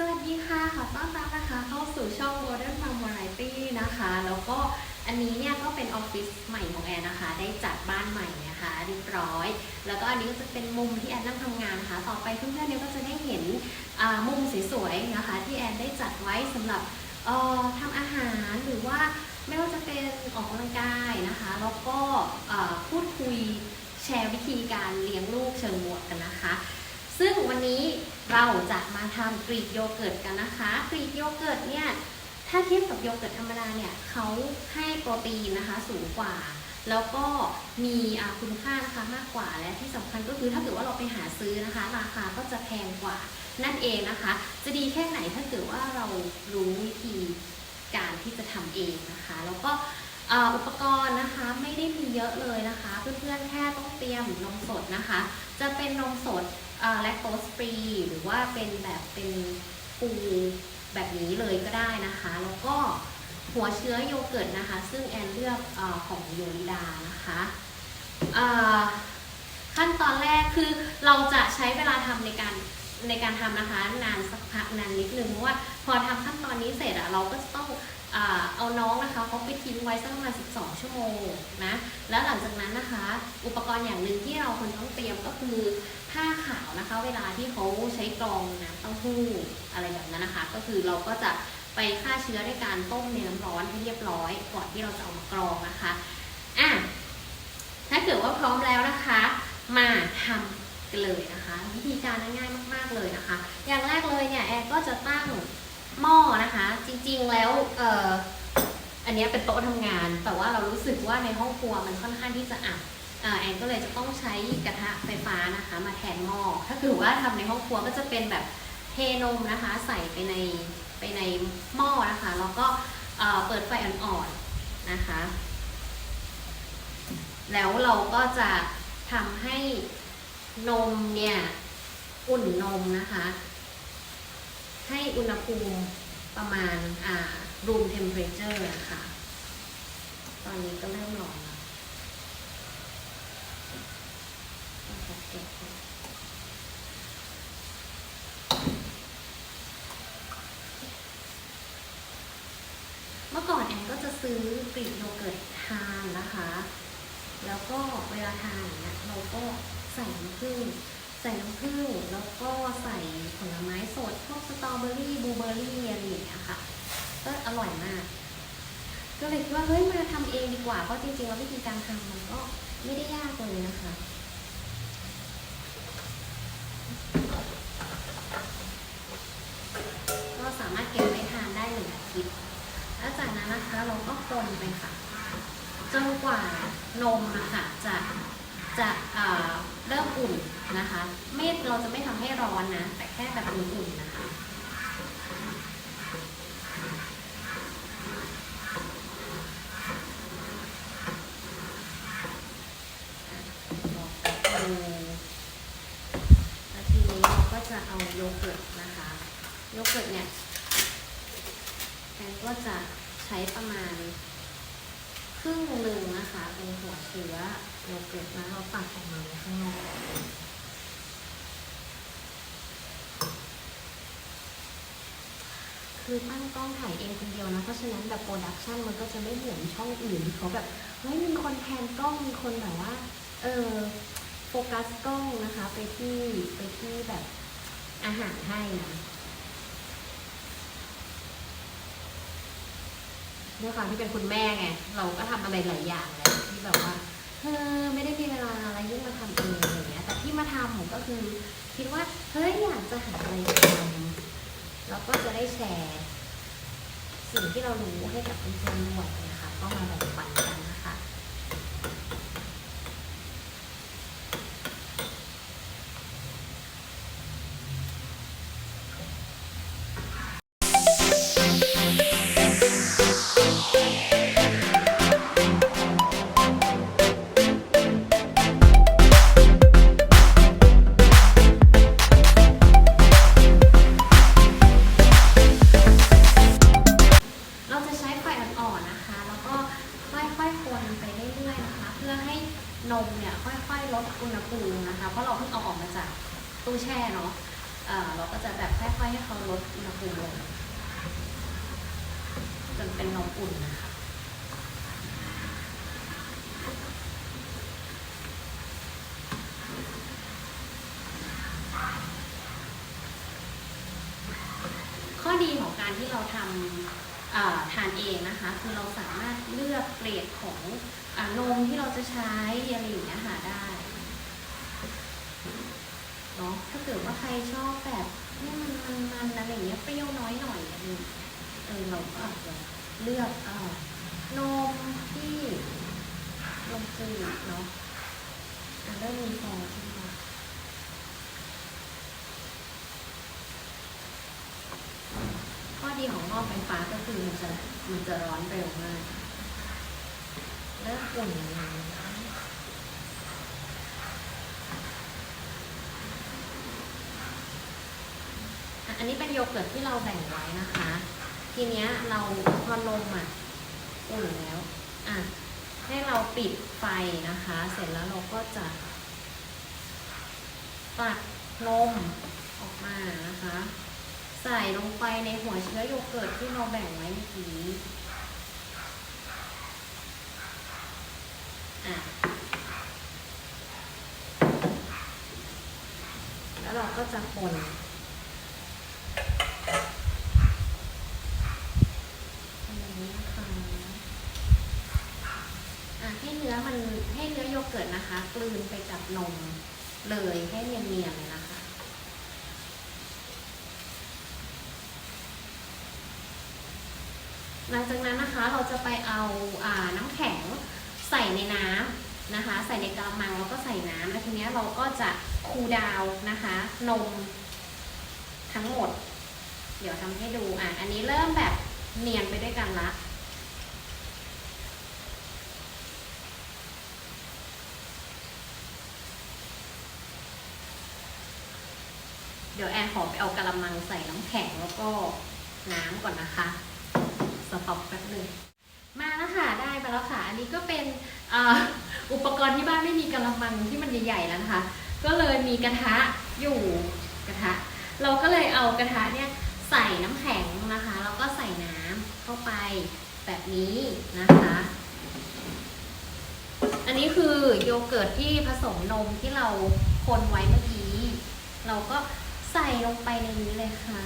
สวัสดีค่ะ ขอต้อนรับนะคะ เข้าสู่ช่อง Modern Farm Variety นะคะ แล้วก็อันนี้เนี่ยก็เป็นออฟฟิศใหม่ของแอนนะคะ ได้จัดบ้านใหม่นะคะเรียบร้อย แล้วก็อันนี้ก็จะเป็นมุมที่แอนนั่งทำงานนะคะ ต่อไปเพื่อนๆเนี่ยก็จะได้เห็นมุมสวยๆนะคะ ที่แอนได้จัดไว้สำหรับทำอาหารหรือว่าไม่ว่าจะเป็นออกกำลังกายนะคะ แล้วก็พูดคุยแชร์วิธีการเลี้ยงลูกเชิงบวกกันนะคะ ซึ่งวันนี้เราจะมาทำกรีกโยเกิร์ตกันนะคะ กรีกโยเกิร์ตเนี่ยถ้าเทียบกับโยเกิร์ตธรรมดาเนี่ยเขาให้โปรตีนนะคะสูงกว่า แล้วก็มีคุณค่านะคะมากกว่าและที่สำคัญก็คือถ้าเกิดว่าเราไปหาซื้อนะคะ ราคาก็จะแพงกว่านั่นเองนะคะ จะดีแค่ไหนถ้าเกิดว่าเรารู้วิธีการที่จะทำเองนะคะ แล้วก็อุปกรณ์นะคะไม่ได้มีเยอะเลยนะคะ เพื่อนๆแค่ต้องเตรียมนมสดนะคะ จะเป็นนมสด แลคโตสฟรีหรือว่าเป็นแบบเป็นฟูแบบนี้เลยก็ได้นะคะ แล้วก็หัวเชื้อโยเกิร์ตนะคะ ซึ่งแอนเลือกอของโยริดานะคะขั้นตอนแรกคือเราจะใช้เวลาทำในการในการทำนะคะ นานสักพักนานนิดนึงเพราะว่าพอทำขั้นตอนนี้เสร็จอะเราก็จะต้อง เอาน้องนะคะเขาไปทิ้งไว้สักประมาณ 12 ชั่วโมงนะ แล้วหลังจากนั้นนะคะ อุปกรณ์อย่างหนึ่งที่เราควรต้องเตรียมก็คือผ้าขาวนะคะ เวลาที่เขาใช้กรองน้ำเต้าหู้อะไรแบบนั้นนะคะ ก็คือเราก็จะไปฆ่าเชื้อด้วยการต้มในน้ำร้อนให้เรียบร้อย ก่อนที่เราจะเอามากรองนะคะอะถ้าเกิดว่าพร้อมแล้วนะคะ มาทำกันเลยนะคะ วิธีการง่ายมาก ๆเลยนะคะ อย่างแรกเลยเนี่ยแอนก็จะตั้ง หม้อนะคะ จริงๆแล้วเอ่ออันนี้เป็นโต๊ะทำงาน แต่ว่าเรารู้สึกว่าในห้องครัวมันค่อนข้างที่จะอับแอนก็เลยจะต้องใช้กระทะไฟฟ้านะคะ มาแทนหม้อถ้าเกิดว่าทำในห้องครัวก็จะเป็นแบบเทนมนะคะ ใส่ไปในไปในหม้อนะคะ แล้วก็เอ่อเปิดไฟอ่อนๆนะคะ แล้วเราก็จะทำให้นมเนี่ยอุ่นนมนะคะ ให้อุณหภูมิประมาณอ่า room temperature นะคะ ตอนนี้ก็เริ่มร้อนแล้วเมื่อก่อนแอนก็จะซื้อกรีกโยเกิร์ตทานนะคะ แล้วก็เวลาทานเงี้ยเราก็ใส่น้ำผึ้ง ใส่น้ำผึ้งแล้วก็ใส่ผลไม้สดพวกสตรอเบอรี่บลูเบอรี่อะไรอย่างเงี้ยค่ะก็อร่อยมาก ก็เลยคิดว่าเฮ้ยมาทำเองดีกว่าเพราะจริงๆแล้ววิธีการทำมันก็ไม่ได้ยากเลยนะคะก็สามารถเก็บไว้ทานได้หนึ่งอาทิตย์แล้วจากนั้นนะคะเราก็คนไปค่ะจนกว่านมนะคะจะจะเริ่มอุ่น นะคะ ไม่เราจะไม่ทำให้ร้อนนะ แต่แค่แบบอุ่นๆนะคะแล้วทีนี้เราก็จะเอาโยเกิร์ตนะคะ โยเกิร์ตเนี่ยแอนก็จะใช้ประมาณครึ่งหนึ่งนะคะ เป็นหัวเชื้อโยเกิร์ตแล้วเราตักออกมาข้างนอก คือตั้งกล้องถ่ายเองคนเดียวนะ เพราะฉะนั้นแบบโปรดักชันมันก็จะไม่เหมือนช่องอื่นที่เขาแบบเฮ้ยมีคนแทนกล้องมีคนแบบว่าเออโฟกัสกล้องนะคะ ไปที่ไปที่แบบอาหารให้นะด้วยความที่เป็นคุณแม่ไง เราก็ทำอะไรหลายอย่างเลยที่แบบว่าเออไม่ได้มีเวลาอะไรยิ่งมาทำเองอะไรเงี้ย แต่ที่มาทำผมก็คือ คิดว่าเฮ้ยอยากจะหาอะไรทำ แล้วก็จะได้แชร์ สิ่งที่เรารู้ให้กับเพื่อนๆด้วยนะคะก็มาแบ่งปันกัน งจนเป็นนมอุ่นนะคะข้อดีของการที่เราทำทานเองนะคะ คือเราสามารถเลือกเกรดของอนมที่เราจะใช้อะไรอย่างเงี้ยค่ะได้เนาะถ้าเกิดว่าใครชอบแบบ เนี่ยมันมันมันอะไรเงี้ยเปรี้ยวน้อยหน่อยอะไรเงี้ยเออเราก็อาจจะเลือกเอ่อนมที่นมจืดเนาะอะเริ่มมีฟองขึ้นมาข้อดีของหม้อไฟฟ้าก็คือมันจะมันจะร้อนเร็วมากเริ่มอุ่นแล้วอะ อันนี้เป็นโยเกิร์ตที่เราแบ่งไว้นะคะ ทีเนี้ยเราพอนมอะอุ่นแล้ว อะ ให้เราปิดไฟนะคะ เสร็จแล้วเราก็จะตักนมออกมานะคะ ใส่ลงไปในหัวเชื้อโยเกิร์ตที่เราแบ่งไว้เมื่อกี้อะแล้วเราก็จะคน ให้เนื้อมันให้เนื้อโยเกิร์ตนะคะ กลืนไปกับนมเลยให้เนียนๆเลยนะคะหลังจากนั้นนะคะเราจะไปเอาอ่าน้ำแข็งใส่ในน้ำนะคะ ใส่ในกระมังแล้วก็ใส่น้ำแล้วทีเนี้ยเราก็จะคูลดาวนะคะ นม ทั้งหมด เดี๋ยวทำให้ดูอะอันนี้เริ่มแบบเนียนไปด้วยกันละเดี๋ยวแอนขอไปเอากระมังใส่น้ำแข็งแล้วก็น้ำก่อนนะคะสต็อปแป๊บหนึงมาแล้วค่ะได้มาแล้วค่ะ อันนี้ก็เป็นอ,อุปกรณ์ที่บ้านไม่มีกระมังที่มันใหญ่ๆแล้วนะคะ ก็เลยมีกระทะอยู่กระทะ เราก็เลยเอากระทะเนี่ยใส่น้ำแข็งนะคะ แล้วก็ใส่น้ำเข้าไปแบบนี้นะคะ อันนี้คือโยเกิร์ตที่ผสมนมที่เราคนไว้เมื่อกี้ เราก็ใส่ลงไปในนี้เลยค่ะ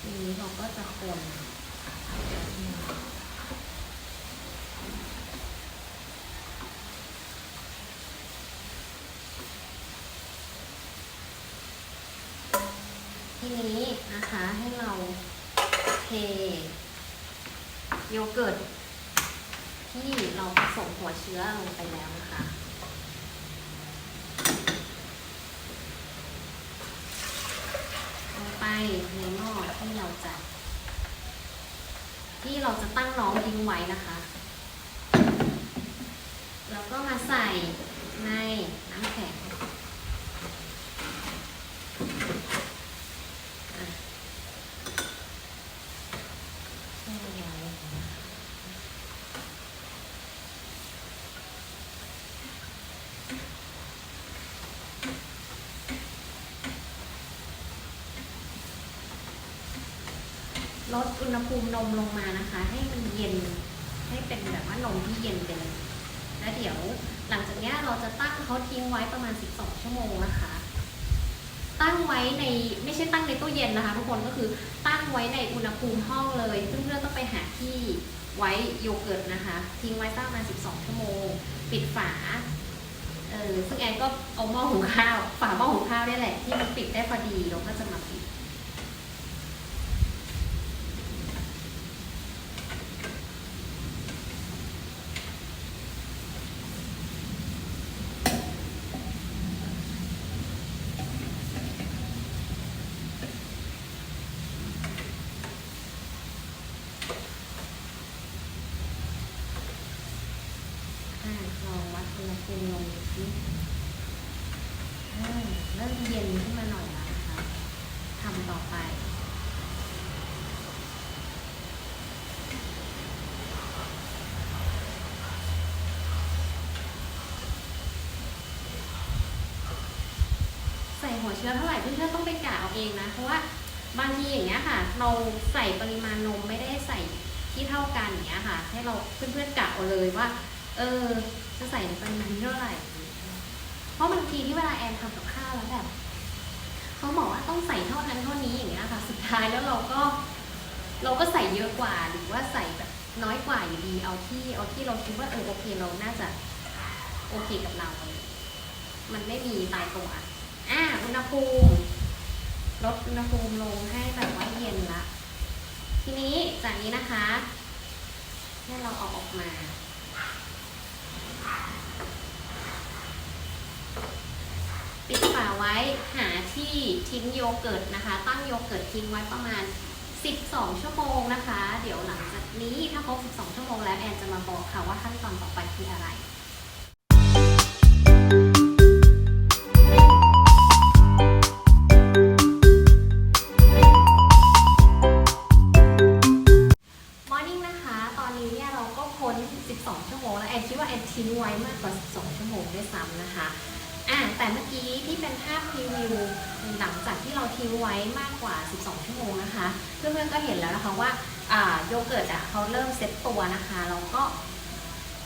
ทีนี้เราก็จะ คนทีนี้นะคะให้เราเทโยเกิร์ตที่เราผสมหัวเชื้อลงไปแล้วนะคะลงไปในหม้อที่เราจะ ที่เราจะตั้งน้องทิ้งไว้นะคะ แล้วก็มาใส่ในน้ำแข็งอะแช่ไว้ลด อุณหภูมินมลงมานะคะ ให้มันเย็นให้เป็นแบบว่านมที่เย็นไปเลยแล้วเดี๋ยวหลังจากนี้เราจะตั้งเขาทิ้งไว้ประมาณ 12 ชั่วโมงนะคะ ตั้งไว้ในไม่ใช่ตั้งในตู้เย็นนะคะ ทุกคนก็คือตั้งไว้ในอุณหภูมิห้องเลยเพื่อนๆต้องไปหาที่ไว้โยเกิร์ตนะคะ ทิ้งไว้ตั้งประมาณ12 ชั่วโมง ปิดฝาเออซึ่งแอนก็เอาหม้อหุงข้าว ฝาหม้อหุงข้าวนี่แหละที่มันปิดได้พอดีเราก็จะมาปิด อ่าลองวัดอุณหภูมิลงดูสิอ่าเริ่มเย็นขึ้นมาหน่อยแล้วนะคะทำต่อไป หัวเชื้อเท่าไหร่เพื่อนๆต้องไปกะเอาเองนะ เพราะว่าบางทีอย่างเงี้ยค่ะ เราใส่ปริมาณนมไม่ได้ใส่ที่เท่ากันอย่างเงี้ยค่ะ ให้เราเพื่อนๆกะเอาเลยว่า เออจะใส่ปริมาณเท่าไหร่ เพราะบางทีที่เวลาแอนทำกับข้าวแล้วแบบเขาบอกว่าต้องใส่เท่านั้นเท่านี้อย่างเงี้ยค่ะ สุดท้ายแล้วเราก็ เราก็ใส่เยอะกว่าหรือว่าใส่แบบน้อยกว่าอยู่ดีเอาที่เอาที่เราคิดว่าเออโอเคเราน่าจะโอเคกับเราเงี้ยมันไม่มีตายตัว อ่าอุณหภูมิลดอุณหภูมิลงให้แบบว่าเย็นละทีนี้จากนี้นะคะให้เราเอาออกมาปิดฝาไว้หาที่ทิ้งโยเกิร์ตนะคะ ตั้งโยเกิร์ตทิ้งไว้ประมาณ 12 ชั่วโมงนะคะ เดี๋ยวหลังจากนี้ถ้าครบ 12 ชั่วโมงแล้วแอนจะมาบอกค่ะว่าขั้นตอนต่อไปคืออะไร ว้มากกว่า 12 ชั่วโมงนะคะ เพื่อนๆก็เห็นแล้วนะคะว่าโยเกิร์ตอะเขาเริ่มเซ็ตตัวนะคะแล้วก็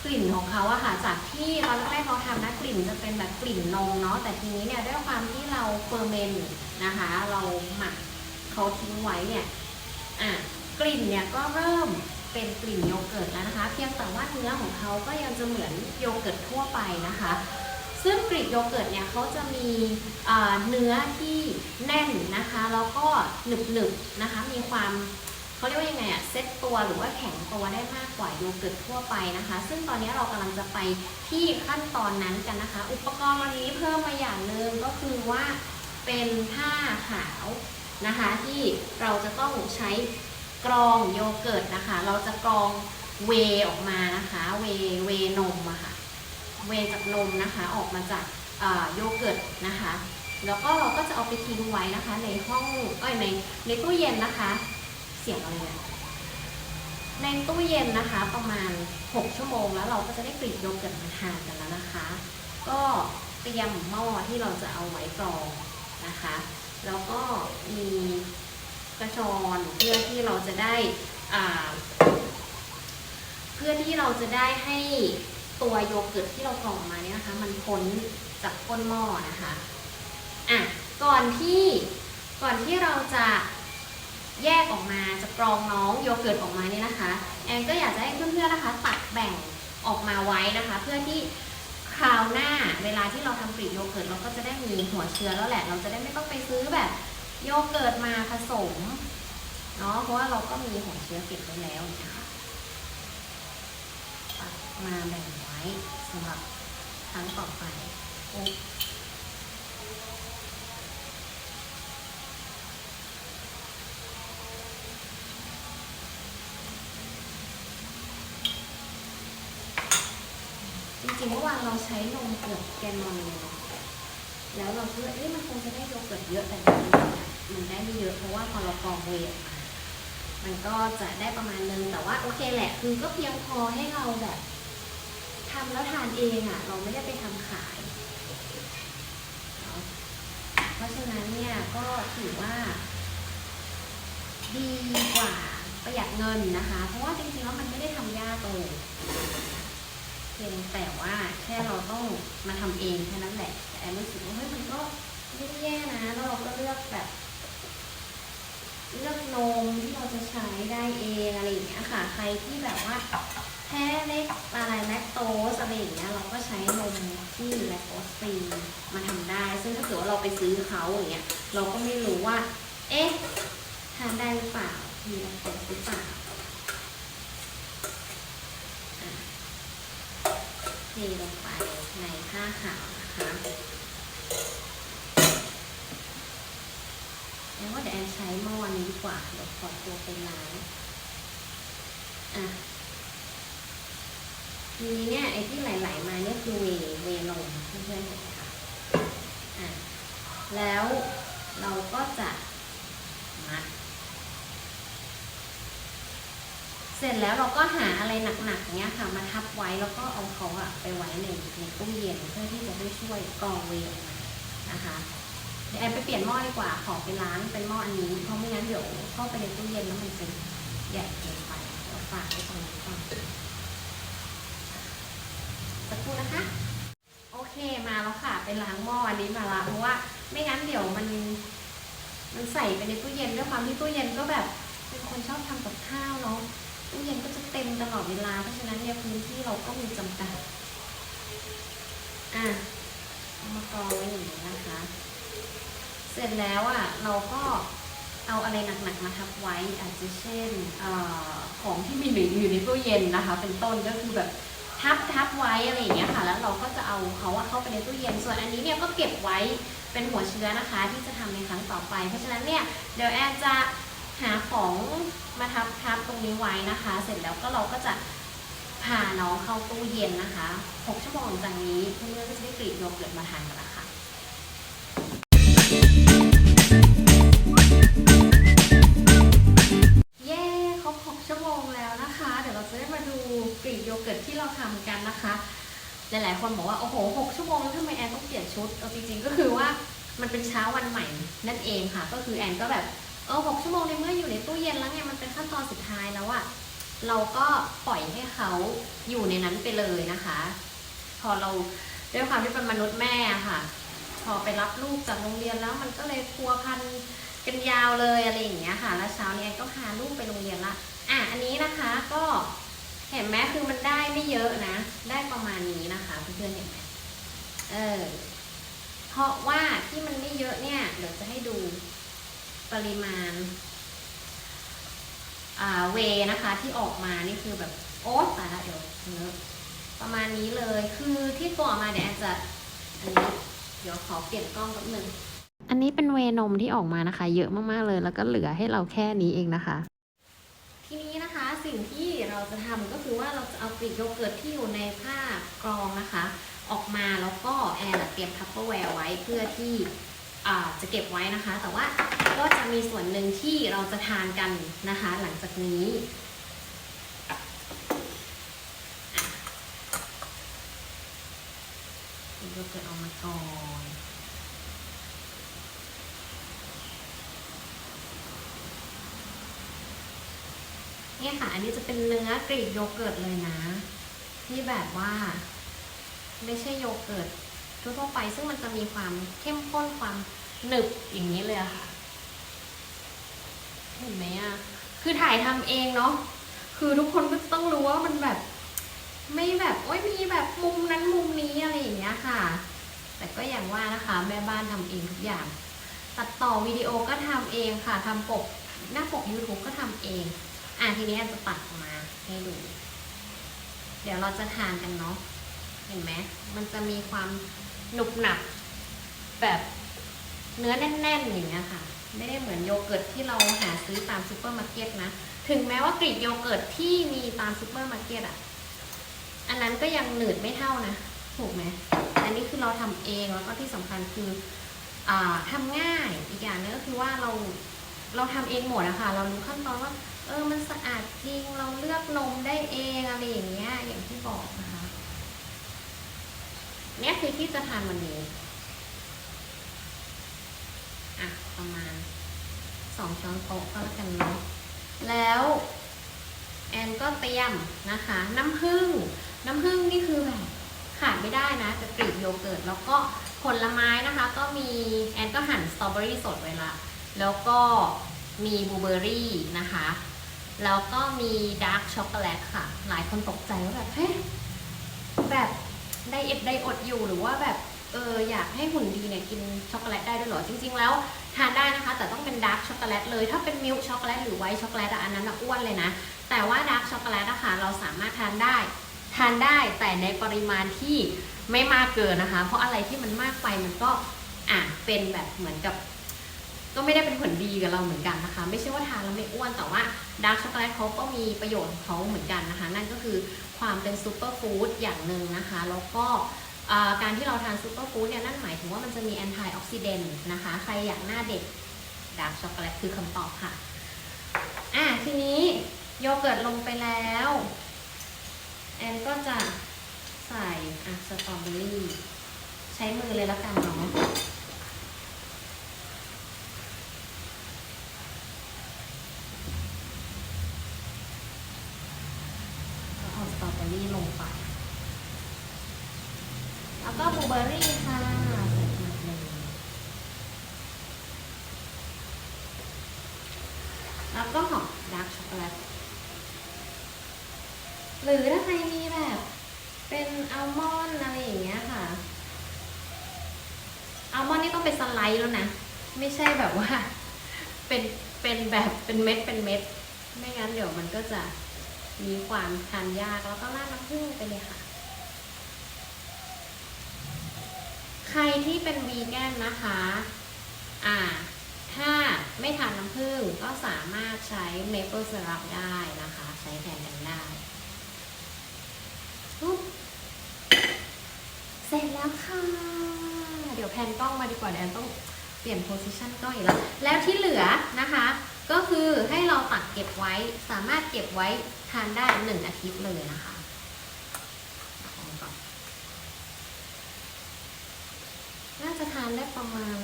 กลิ่นของเขาอะค่ะจากที่ตอนแรกเขาทำนะกลิ่นจะเป็นแบบกลิ่นนมเนาะแต่ทีนี้เนี่ยด้วยความที่เราเฟอร์เมนนะคะ เราหมักเขาทิ้งไว้เนี่ยอะกลิ่นเนี่ยก็เริ่มเป็นกลิ่นโยเกิร์ตแล้วนะคะ เพียงแต่ว่าเนื้อของเขาก็ยังจะเหมือนโยเกิร์ตทั่วไปนะคะ ซึ่งกรีกโยเกิร์ตเนี่ยเขาจะมีเนื้อที่แน่นนะคะ แล้วก็หนึบหนึบๆนะคะ มีความเขาเรียกว่ายังไงอะเซ็ตตัวหรือว่าแข็งตัวได้มากกว่าโยเกิร์ตทั่วไปนะคะ ซึ่งตอนนี้เรากำลังจะไปที่ขั้นตอนนั้นกันนะคะ อุปกรณ์วันนี้เพิ่มมาอย่างหนึ่งก็คือว่าเป็นผ้าขาวนะคะ ที่เราจะต้องใช้กรองโยเกิร์ตนะคะ เราจะกรองเวออกมานะคะ เวเวนมอะค่ะ เวย์จากนมนะคะออกมาจากโยเกิร์ตนะคะ แล้วก็เราก็จะเอาไปทิ้งไว้นะคะ ในห้องเอ้ยในในตู้เย็นนะคะ เสียงอะไรอะในตู้เย็นนะคะประมาณ 6 ชั่วโมง แล้วเราก็จะได้กรีดโยเกิร์ตมาทานกันแล้วนะคะ ก็เตรียมหม้อที่เราจะเอาไว้กรองนะคะ แล้วก็มีกระชอนเพื่อที่เราจะได้เพื่อที่เราจะได้ให้ ตัวโยเกิร์ตที่เรากรองออกมาเนี่ยนะคะ มันพ้นจากก้นหม้อนะคะอะก่อนที่ก่อนที่เราจะแยกออกมาจะกรองน้องโยเกิร์ตออกมาเนี่ยนะคะ แอนก็อยากจะให้เพื่อนๆนะคะตัดแบ่งออกมาไว้นะคะ เพื่อที่คราวหน้าเวลาที่เราทำกรีกโยเกิร์ตเราก็จะได้มีหัวเชื้อแล้วแหละ เราจะได้ไม่ต้องไปซื้อแบบโยเกิร์ตมาผสมเนาะเพราะว่าเราก็มีหัวเชื้อเก็บไว้แล้วอย่างเงี้ยค่ะตัดมาแบ่ง ว้สำหรับครั้งต่อไปโอ๊ะจริงๆเมื่อวานเราใช้นมเกือบแกนนอนเลยแล้วเราคิดว่าเอ๊ะมันคงจะได้โยเกิร์ตเยอะแต่จริงๆมันได้ไม่เยอะเพราะว่าพอเรากรองเวทออกมามันก็จะได้ประมาณนึงแต่ว่าโอเคแหละ คือก็เพียงพอให้เราแบบ ทำแล้วทานเองอะ่ะ เราไม่ได้ไปทำขาย เพราะฉะนั้นเนี่ยก็ถือว่า ดีกว่าประหยัดเงินนะคะ เพราะว่าจริงๆแล้วมันไม่ได้ทำยากเลยเพียงแต่ว่าแค่เราต้องมาทำเองแค่นั้นแหละ แต่แอนรู้สึกว่าเฮ้ยมันก็ไม่ได้แย่นะ แล้วเราก็เลือกแบบ เลือกนมที่เราจะใช้ได้เองอะไรอย่างเงี้ยค่ะ ใครที่แบบว่าแพ้เล็กอะไรแลค ไปซื้อเขาอย่างเงี้ยเราก็ไม่รู้ว่า เอ๊ะทานได้หรือเปล่ามีแลคโตสหรือเปล่าอะเทลงไปในผ้าขาวนะคะแอนว่าเดี๋ยวแอนใช้หม้อนี้ดีกว่าเดี๋ยวขอตัวไปล้างอะทีนี้เนี่ยไอ้ที่ไหลๆมาเนี่ยคือเวย์เวย์นมเพื่อนๆเห็นไหมคะอะ แล้วเราก็จะมัด เสร็จแล้วเราก็หาอะไรหนักๆเนี้ยค่ะมาทับไว้แล้วก็เอาเขาอะไปไว้ในในตู้เย็นเพื่อที่จะได้ช่วยกรองเวย์นะคะเดี๋ยวแอนไปเปลี่ยนหม้อดีกว่า ขอไปล้างเป็นหม้ออันนี้เพราะไม่งั้นเดี๋ยวเข้าไปในตู้เย็นแล้วมันจะใหญ่เกินไปเดี๋ยวฝากไว้ตรงนี้ก่อนสักครู่นะคะ โอเคมาแล้วค่ะไปล้างหม้ออันนี้มาละเพราะว่า ไม่งั้นเดี๋ยวมัน มันใส่ไปในตู้เย็นด้วยความที่ตู้เย็นก็แบบ เป็นคนชอบทำกับข้าวเนาะตู้เย็นก็จะเต็มตลอดเวลา เพราะฉะนั้นเนี่ยพื้นที่เราก็มีจำกัด อะเอามากรองไว้อย่างนี้นะคะ เสร็จแล้วอะเราก็เอาอะไรหนักๆมาทับไว้อาจจะเช่นอของที่มีอยู่ในตู้เย็นนะคะ เป็นต้นก็คือแบบ ทับทับไว้อะไรอย่างเงี้ยค่ะ แล้วเราก็จะเอาเขาอะเข้าไปในตู้เย็น ส่วนอันนี้เนี่ยก็เก็บไว้เป็นหัวเชื้อนะคะ ที่จะทำในครั้งต่อไป เพราะฉะนั้นเนี่ยเดี๋ยวแอนจะหาของมาทับทับตรงนี้ไว้นะคะ เสร็จแล้วก็เราก็จะพาน้องเข้าตู้เย็นนะคะ 6 ชั่วโมงหลังจากนี้เพื่อนๆก็จะได้กรีดโยเกิร์ตมาทานกันละค่ะ ยเกิร์ตที่เราทำกันนะคะ หลายๆ คนบอกว่าโอ้โห6ชั่วโมงแล้วทำไมแอนต้องเปลี่ยนชุดเอาจริงๆก็คือว่ามันเป็นเช้าวันใหม่นั่นเองค่ะ ก็คือแอนก็แบบเออ6ชั่วโมงในเมื่ออยู่ในตู้เย็นแล้วไงมันเป็นขั้นตอนสุดท้ายแล้วอะเราก็ปล่อยให้เขาอยู่ในนั้นไปเลยนะคะ พอเราด้วยความที่เป็นมนุษย์แม่ค่ะ พอไปรับลูกจากโรงเรียนแล้วมันก็เลยพัวพันกันยาวเลยอะไรอย่างเงี้ยค่ะ แล้วเช้านี้แอนก็พาลูกไปโรงเรียนละอะอันนี้นะคะก็ เห็นไหมคือมันได้ไม่เยอะนะ ได้ประมาณนี้นะคะเพื่อนๆเห็นไหมเออ เพราะว่าที่มันไม่เยอะเนี่ย เดี๋ยวจะให้ดูปริมาณอ่าเวนะคะที่ออกมานี่คือแบบโอ๊ตตายละเดี๋ยวเนอะประมาณนี้เลยคือที่ตัวออกมาเดี๋ยวแอนจะอันนี้เดี๋ยวขอเปลี่ยนกล้องแป๊บนึงอันนี้เป็นเวนมที่ออกมานะคะ เยอะมากๆเลย แล้วก็เหลือให้เราแค่นี้เองนะคะ ทีนี้นะคะสิ่งที่ เราจะทำก็คือว่าเราจะเอากรีกโยเกิร์ตที่อยู่ในผ้ากรองนะคะ ออกมาแล้วก็แอนเตรียมทัพเปอร์แวร์ไว้เพื่อที่จะเก็บไว้นะคะ แต่ว่าก็จะมีส่วนหนึ่งที่เราจะทานกันนะคะ หลังจากนี้กรีกโยเกิร์ตออกมาก่อน นี่ค่ะ อันนี้จะเป็นเนื้อกรีกโยเกิร์ตเลยนะ ที่แบบว่า ไม่ใช่โยเกิร์ตทั่วๆไป ซึ่งมันจะมีความเข้มข้นความหนึบอย่างนี้เลยค่ะ เห็นไหมอะคือถ่ายทำเองเนาะ คือทุกคนก็ต้องรู้ว่ามันแบบ ไม่แบบโอ้ยมีแบบมุมนั้นมุมนี้อะไรอย่างเงี้ยค่ะ แต่ก็อย่างว่านะคะ แม่บ้านทำเองทุกอย่าง ตัดต่อวิดีโอก็ทำเองค่ะทำปกหน้าปก YouTube ก็ทำเอง อะทีนี้แอนจะตัดออกมาให้ดู เดี๋ยวเราจะทานกันเนาะ เห็นไหม มันจะมีความหนุบหนับแบบเนื้อแน่นๆอย่างเงี้ยค่ะ ไม่ได้เหมือนโยเกิร์ตที่เราหาซื้อตามซูเปอร์มาร์เก็ตนะ ถึงแม้ว่ากรีกโยเกิร์ตที่มีตามซูเปอร์มาร์เก็ตอะ อันนั้นก็ยังหนืดไม่เท่านะ ถูกไหม อันนี้คือเราทำเองแล้วก็ที่สำคัญคืออ่าทำง่าย อีกอย่างนึงก็คือว่าเราเราทำเองหมดอะค่ะ เรารู้ขั้นตอนว่า เออมันสะอาดจริงเราเลือกนมได้เองอะไรอย่างเงี้ยอย่างที่บอกนะคะเนี่ยคือที่จะทานวันนี้อะประมาณสองช้อนโต๊ะก็แล้วกันเนาะแล้วแอนก็เตรียมนะคะ น้ำผึ้งน้ำผึ้งนี่คือแบบขาดไม่ได้นะจะกรีกโยเกิร์ตแล้วก็ผลไม้นะคะ ก็มีแอนก็หั่นสตรอเบอรี่สดไว้ละ แล้วก็มีบลูเบอรี่นะคะ แล้วก็มีดาร์กช็อกโกแลตค่ะ หลายคนตกใจว่าแบบเฮ้ยแบบไดเอทไดอดอยู่หรือว่าแบบเอออยากให้หุ่นดีเนี่ยกินช็อกโกแลตได้ด้วยเหรอจริง ๆ แล้วทานได้นะคะ แต่ต้องเป็นดาร์กช็อกโกแลตเลยถ้าเป็นมิลช็อกโกแลตหรือไวท์ช็อกโกแลตอันนั้นอ้วนเลยนะ แต่ว่าดาร์กช็อกโกแลตอะคะเราสามารถทานได้ ทานได้แต่ในปริมาณที่ไม่มากเกินนะคะ เพราะอะไรที่มันมากไปมันก็อะเป็นแบบเหมือนกับ ก็ไม่ได้เป็นผลดีกับเราเหมือนกันนะคะ ไม่ใช่ว่าทานแล้วไม่อ้วนแต่ว่าดาร์กช็อกโกแลตเขาก็มีประโยชน์ของเขาเหมือนกันนะคะ นั่นก็คือความเป็นซูเปอร์ฟู้ดอย่างหนึ่งนะคะ แล้วก็การที่เราทานซูเปอร์ฟู้ดเนี่ยนั่นหมายถึงว่ามันจะมีแอนตี้ออกซิเดนต์นะคะ ใครอยากหน้าเด็กดาร์กช็อกโกแลตคือคำตอบค่ะอะทีนี้โยเกิร์ตลงไปแล้วแอนก็จะใส่อะสตรอเบอรี่ใช้มือเลยละกันเนาะ รี่ลงไป แล้วก็บลูเบอร์รี่ค่ะใส่มาเลยแล้วก็หอมดาร์กช็อกโกแลต หรือถ้าใครมีแบบ เป็นอัลมอนด์อะไรอย่างเงี้ยค่ะ อัลมอนด์นี่ต้องเป็น ส์แล้วนะ ไม่ใช่แบบว่า เป็นเป็นแบบเป็นเม็ดเป็นเม็ด ไม่งั้นเดี๋ยวมันก็จะมีความทานยากแล้วก็ราดน้ำผึ้งไปเลยค่ะ ใครที่เป็นวีแกนนะคะ อ่า ถ้าไม่ทานน้ำผึ้งก็สามารถใช้เมเปิล s ซ r ั p ได้นะคะ ใช้แทนกันได้อุ๊บเสร็จแล้วค่ะ ดี๋ยวแพนกล้องมาดีกว่าเดี๋ยวแอนต้องเปลี่ยนโพสิชันกล้องอีกแล้ว แล้วที่เหลือนะคะ ก็คือให้เราตักเก็บไว้สามารถเก็บไว้ทานได้หนึ่งอาทิตย์เลยนะคะนน่าจะทานได้ประมาณ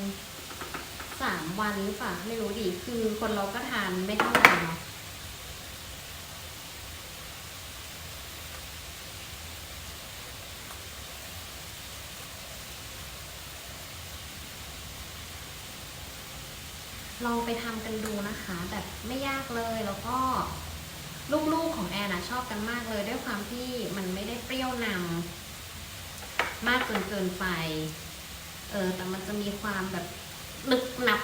สามวันหรือเปล่าไม่รู้ดิคือคนเราก็ทานไม่เท่ากันเนาะ ลองไปทำกันดูนะคะ แบบไม่ยากเลยแล้วก็ลูกๆของแอนนะชอบกันมากเลย ด้วยความที่มันไม่ได้เปรี้ยวนำมากจนเกินไปเออแต่มันจะมีความแบบหนึบหนับ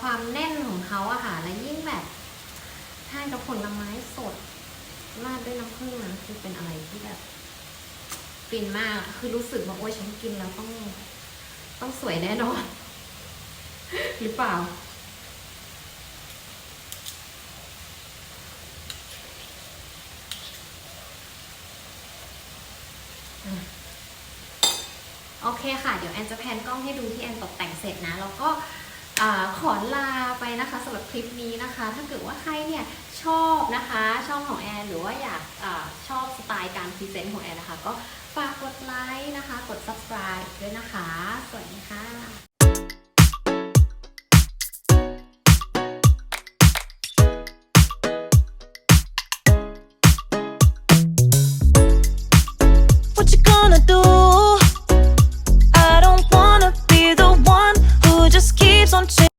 ความแน่นของเขาอะค่ะและยิ่งแบบทานกับผลไม้สดราดด้วยน้ำผึ้งนะคือเป็นอะไรที่แบบฟินมากคือรู้สึกว่าโอ้ยฉันกินแล้วต้องต้องสวยแน่นอน หรือเปล่า เคค่ะ เดี๋ยวแอนจะแพนกล้องให้ดูที่แอนตกแต่งเสร็จนะ แล้วก็ขอลาไปนะคะสำหรับคลิปนี้นะคะ ถ้าเกิดว่าใครเนี่ยชอบนะคะ ช่องของแอนหรือว่าอยากอชอบสไตล์การพรีเซนต์ของแอนนะคะ ก็ฝากกดไลค์นะคะ กด subscribe ด้วยนะคะ สวัสดีค่ะ